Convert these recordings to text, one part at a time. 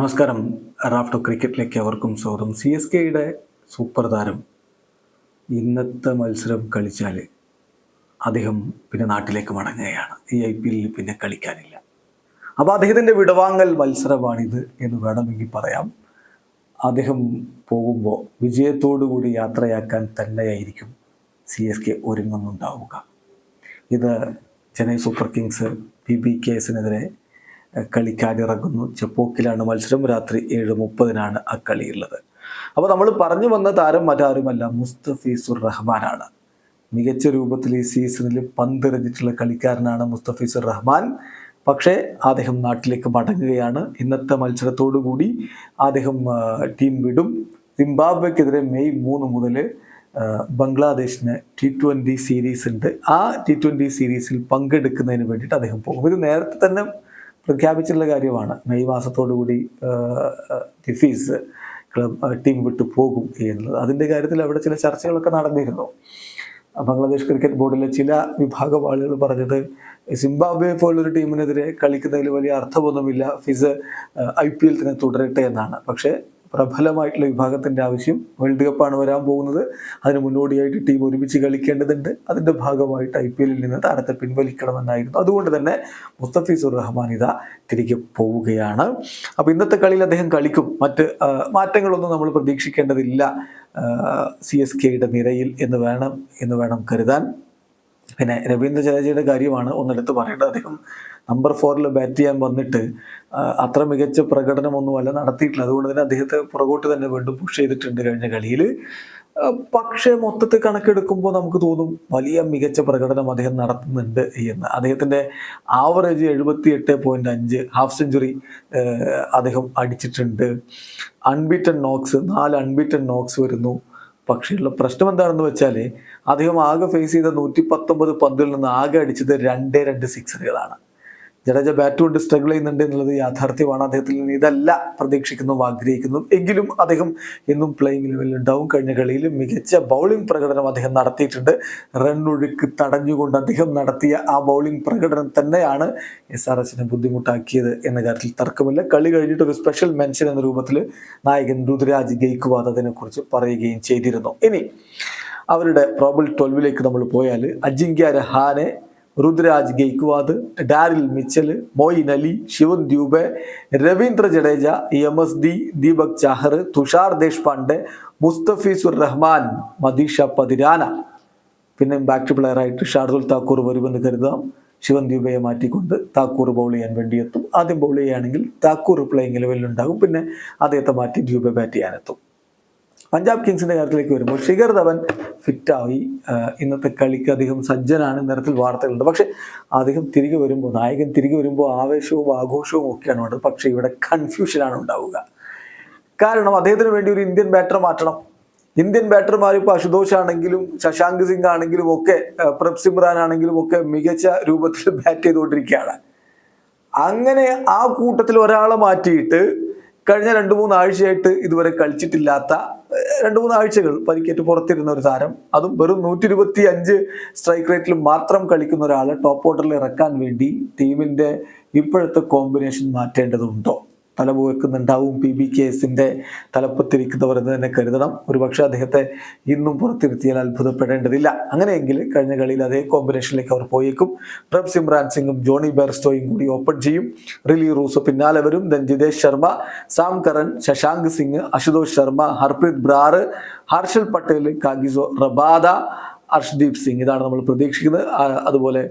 നമസ്കാരം. റാഫ്റ്റോ ക്രിക്കറ്റിലേക്ക് അവർക്കും സ്വാഗതം. സി എസ് കെയുടെ സൂപ്പർ താരം ഇന്നത്തെ മത്സരം കളിച്ചാൽ അദ്ദേഹം പിന്നെ നാട്ടിലേക്ക് മടങ്ങുകയാണ്. ഈ ഐ പി എല്ലിൽ പിന്നെ കളിക്കാനില്ല. അപ്പോൾ അദ്ദേഹത്തിന്റെ വിടവാങ്ങൽ മത്സരമാണിത് എന്ന് വേണമെങ്കിൽ പറയാം. അദ്ദേഹം പോകുമ്പോൾ വിജയത്തോടുകൂടി യാത്രയാക്കാൻ തന്നെയായിരിക്കും സി എസ് കെ ഒരുങ്ങുന്നുണ്ടാവുക. ഇത് Chennai super kings P B കേസിനെതിരെ കളിക്കാനിറങ്ങുന്നു. ചെപ്പോക്കിലാണ് മത്സരം. രാത്രി ഏഴ് മുപ്പതിനാണ് ആ കളിയുള്ളത് അപ്പോൾ നമ്മൾ പറഞ്ഞു വന്ന താരം മറ്റാരുമല്ല മുസ്തഫീസുർ റഹ്മാനാണ്. മികച്ച രൂപത്തിൽ ഈ സീസണിൽ പന്തെറിഞ്ഞിട്ടുള്ള കളിക്കാരനാണ് മുസ്തഫീസുർ റഹ്മാൻ. പക്ഷേ അദ്ദേഹം നാട്ടിലേക്ക് മടങ്ങുകയാണ്. ഇന്നത്തെ മത്സരത്തോടു കൂടി അദ്ദേഹം ടീം വിടും. സിംബാബ്വെക്കെതിരെ മെയ് മൂന്ന് മുതൽ ബംഗ്ലാദേശിന് ടി ട്വന്റി സീരീസ് ഉണ്ട്. ആ ടി ട്വന്റി സീരീസിൽ പങ്കെടുക്കുന്നതിന് വേണ്ടിയിട്ട് അദ്ദേഹം പോകും. ഇത് നേരത്തെ തന്നെ പ്രഖ്യാപിച്ചിട്ടുള്ള കാര്യമാണ്. മെയ് മാസത്തോടു കൂടി ടിഫീസ് ക്ലബ് ടീം വിട്ടു പോകും എന്നുള്ളത്. അതിന്റെ കാര്യത്തിൽ അവിടെ ചില ചർച്ചകളൊക്കെ നടന്നിരുന്നു. ബംഗ്ലാദേശ് ക്രിക്കറ്റ് ബോർഡിലെ ചില വിഭാഗം ആളുകൾ പറഞ്ഞത് സിംബാബ്വെ പോലൊരു ടീമിനെതിരെ കളിക്കുന്നതിൽ വലിയ അർത്ഥമൊന്നുമില്ല. ഫിസ് ഐ പി എൽ തന്നെ തുടരട്ടെ എന്നാണ്. പക്ഷേ പ്രബലമായിട്ടുള്ള വിഭാഗത്തിന്റെ ആവശ്യം വേൾഡ് കപ്പാണ് വരാൻ പോകുന്നത്. അതിന് മുന്നോടിയായിട്ട് ടീം ഒരുമിച്ച് കളിക്കേണ്ടതുണ്ട്. അതിന്റെ ഭാഗമായിട്ട് ഐ പി എല്ലിൽ നിന്ന് താരത്തെ പിൻവലിക്കണമെന്നായിരുന്നു. അതുകൊണ്ട് തന്നെ മുസ്തഫീസുർ റഹ്മാൻ ഇതാ തിരികെ പോവുകയാണ്. അപ്പോൾ ഇന്നത്തെ കളിയിൽ അദ്ദേഹം കളിക്കും. മറ്റ് മാറ്റങ്ങളൊന്നും നമ്മൾ പ്രതീക്ഷിക്കേണ്ടതില്ല. സി എസ് കെയുടെ നിരയിൽ എന്ന് വേണം എന്ന് വേണം കരുതാൻ. പിന്നെ രവീന്ദ്ര ജഡേജയുടെ കാര്യമാണ് ഒന്നെടുത്ത് പറയേണ്ടത്. അദ്ദേഹം നമ്പർ ഫോറിൽ ബാറ്റ് ചെയ്യാൻ വന്നിട്ട് അത്ര മികച്ച പ്രകടനമൊന്നുമല്ല നടത്തിയിട്ടില്ല അതുകൊണ്ട് തന്നെ അദ്ദേഹത്തെ പുറകോട്ട് തന്നെ വീണ്ടും പുഷ് ചെയ്തിട്ടുണ്ട് കഴിഞ്ഞ കളിയിൽ പക്ഷേ മൊത്തത്തിൽ കണക്കെടുക്കുമ്പോൾ നമുക്ക് തോന്നും വലിയ മികച്ച പ്രകടനം അദ്ദേഹം നടത്തുന്നുണ്ട് എന്ന്. അദ്ദേഹത്തിന്റെ ആവറേജ് എഴുപത്തി എട്ട് പോയിന്റ് അഞ്ച് ഹാഫ് സെഞ്ചുറി അദ്ദേഹം അടിച്ചിട്ടുണ്ട്. അൺബീറ്റൺ നോക്സ് നാല് അൺബീറ്റൺ നോക്സ് വരുന്നു. പക്ഷേയുള്ള പ്രശ്നം എന്താണെന്ന് വെച്ചാൽ അദ്ദേഹം ആകെ ഫേസ് ചെയ്ത നൂറ്റി പത്തൊമ്പത് പന്തിൽ നിന്ന് ആകെ അടിച്ചത് രണ്ടേ രണ്ട് സിക്സറുകളാണ് ജഡേജ ബാറ്റ് കൊണ്ട് സ്ട്രഗിൾ ചെയ്യുന്നുണ്ട് എന്നുള്ളത് യാഥാർത്ഥ്യമാണ്. അദ്ദേഹത്തിൽ നിന്ന് ഇതല്ല പ്രതീക്ഷിക്കുന്നു ആഗ്രഹിക്കുന്നു. എങ്കിലും അദ്ദേഹം എന്നും പ്ലേയിങ് ലെവലിൽ ഡൗൺ കഴിഞ്ഞ കളിയിൽ മികച്ച ബൗളിംഗ് പ്രകടനം അദ്ദേഹം നടത്തിയിട്ടുണ്ട്. റൺ ഒഴുക്ക് തടഞ്ഞുകൊണ്ട് അദ്ദേഹം നടത്തിയ ആ ബൗളിംഗ് പ്രകടനം തന്നെയാണ് എസ് ആർ എസിനെ ബുദ്ധിമുട്ടാക്കിയത് എന്ന കാര്യത്തിൽ തർക്കമില്ല. കളി കഴിഞ്ഞിട്ട് ഒരു സ്പെഷ്യൽ മെൻഷൻ എന്ന രൂപത്തിൽ നായകൻ രുദ്രാജ് ഗെയ്ക്വാദ് അതിനെക്കുറിച്ച് പറയുകയും ചെയ്തിരുന്നു. ഇനി അവരുടെ പ്രോബിൾ ട്വൽവിലേക്ക് നമ്മൾ പോയാൽ Ajinkya Rahane Ruturaj Gaikwad Daryl Mitchell Moeen Ali Shivam Dube Ravindra Jadeja M S D Deepak Chahar Tushar Deshpande Mustafizur Rahman Matheesha Pathirana. പിന്നെ ബാക്ക് പ്ലെയർ ആയിട്ട് ഷാർദുൽ താക്കൂർ വരുമെന്ന് കരുതാം. ശിവൻ ദ്യൂബയെ മാറ്റിക്കൊണ്ട് താക്കൂർ ബൗൾ ചെയ്യാൻ വേണ്ടി എത്തും ആദ്യം ബൗൾ ചെയ്യുകയാണെങ്കിൽ താക്കൂർ പ്ലേയിങ് ലെവലിൽ ഉണ്ടാകും പിന്നെ അദ്ദേഹത്തെ മാറ്റി ദ്യൂബെ ബാറ്റ് ചെയ്യാനെത്തും. പഞ്ചാബ് കിങ്സിന്റെ കാര്യത്തിലേക്ക് വരുമ്പോൾ ശിഖർ ധവൻ ഫിറ്റായി. ഇന്നത്തെ കളിക്ക് അധികം സജ്ജനാണ്. നിരത്തിൽ വാർത്തകളുണ്ട്. പക്ഷെ അദ്ദേഹം തിരികെ വരുമ്പോൾ നായകൻ തിരികെ വരുമ്പോൾ ആവേശവും ആഘോഷവും ഒക്കെയാണ് വേണ്ടത്. പക്ഷെ ഇവിടെ കൺഫ്യൂഷനാണ് ഉണ്ടാവുക. കാരണം അദ്ദേഹത്തിന് വേണ്ടി ഒരു ഇന്ത്യൻ ബാറ്റർ മാറ്റണം. ഇന്ത്യൻ ബാറ്റർമാർ ഇപ്പോൾ അശുതോഷ് ആണെങ്കിലും ശശാങ്ക് സിംഗ് ആണെങ്കിലും ഒക്കെ പ്രപ് സിമ്രാൻ ആണെങ്കിലും ഒക്കെ മികച്ച രൂപത്തിൽ ബാറ്റ് ചെയ്തുകൊണ്ടിരിക്കുകയാണ്. അങ്ങനെ ആ കൂട്ടത്തിൽ ഒരാളെ മാറ്റിയിട്ട് കഴിഞ്ഞ രണ്ട് മൂന്ന് ആഴ്ചയായിട്ട് ഇതുവരെ കളിച്ചിട്ടില്ലാത്ത രണ്ട് മൂന്ന് ആഴ്ചകൾ പരിക്കേറ്റ് പുറത്തിരുന്ന ഒരു താരം. അതും വെറും നൂറ്റി ഇരുപത്തി അഞ്ച് സ്ട്രൈക്ക് റേറ്റിൽ മാത്രം കളിക്കുന്ന ഒരാളെ ടോപ്പ് ഓർഡറിൽ ഇറക്കാൻ വേണ്ടി ടീമിന്റെ ഇപ്പോഴത്തെ കോമ്പിനേഷൻ മാറ്റേണ്ടതുണ്ടോ? തലപുവെക്കുന്നുണ്ടാവും പി ബി കെ എസിന്റെ തലപ്പത്തിരിക്കുന്നവർ എന്ന് തന്നെ കരുതണം. ഒരുപക്ഷെ അദ്ദേഹത്തെ ഇന്നും പുറത്തിരുത്തിയാൽ അത്ഭുതപ്പെടേണ്ടതില്ല. അങ്ങനെയെങ്കിൽ കഴിഞ്ഞ കളിയിൽ അതേ കോമ്പിനേഷനിലേക്ക് അവർ പോയേക്കും. പ്രഭ് സിമ്രാൻ സിംഗും ജോണി ബെർസ്റ്റോയും കൂടി ഓപ്പൺ ചെയ്യും. റിലി റൂസ് പിന്നാലെ വരും. Then Jitesh Sharma Sam Curran Shashank Singh Ashutosh Sharma Harpreet Brar Harshal Patel Kagiso Rabada Harshdeep Singh. ഇതാണ് നമ്മൾ പ്രതീക്ഷിക്കുന്നത്. അതുപോലെ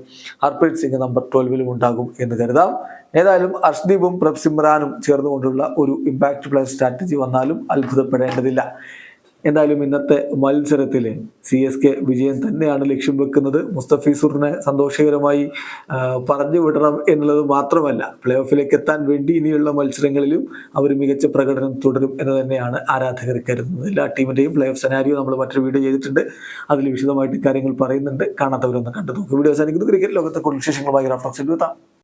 ഹർപ്രീത് സിംഗ് നമ്പർ ട്വൽവിലും ഉണ്ടാകും എന്ന് കരുതാം. ഏതായാലും അർഷ്ദീപും പ്രഭ് സിമ്രാനും ചേർന്നുകൊണ്ടുള്ള ഒരു ഇമ്പാക്ട് പ്ലസ് സ്ട്രാറ്റജി വന്നാലും അത്ഭുതപ്പെടേണ്ടതില്ല. എന്തായാലും ഇന്നത്തെ മത്സരത്തിൽ സി എസ് കെ വിജയം തന്നെയാണ് ലക്ഷ്യം വെക്കുന്നത്. മുസ്തഫീസുറിനെ സന്തോഷകരമായി പറഞ്ഞു വിടണം എന്നുള്ളത് മാത്രമല്ല പ്ലേ ഓഫിലേക്ക് എത്താൻ വേണ്ടി ഇനിയുള്ള മത്സരങ്ങളിലും അവർ മികച്ച പ്രകടനം തുടരും എന്ന് തന്നെയാണ് ആരാധകർ കരുതുന്നത്. എല്ലാ ടീമിന്റെയും പ്ലേ ഓഫ് സെനാരിയോ നമ്മൾ മറ്റൊരു വീഡിയോ ചെയ്തിട്ടുണ്ട്. അതിൽ വിശദമായിട്ട് കാര്യങ്ങൾ പറയുന്നുണ്ട്. കാണാത്തവരൊന്ന് കണ്ടു നോക്കും. വീഡിയോ അവസാനിക്കുന്നു. ക്രിക്കറ്റ് ലോകത്തെ കൂടുതൽ വിശേഷങ്ങളുമായി എത്താം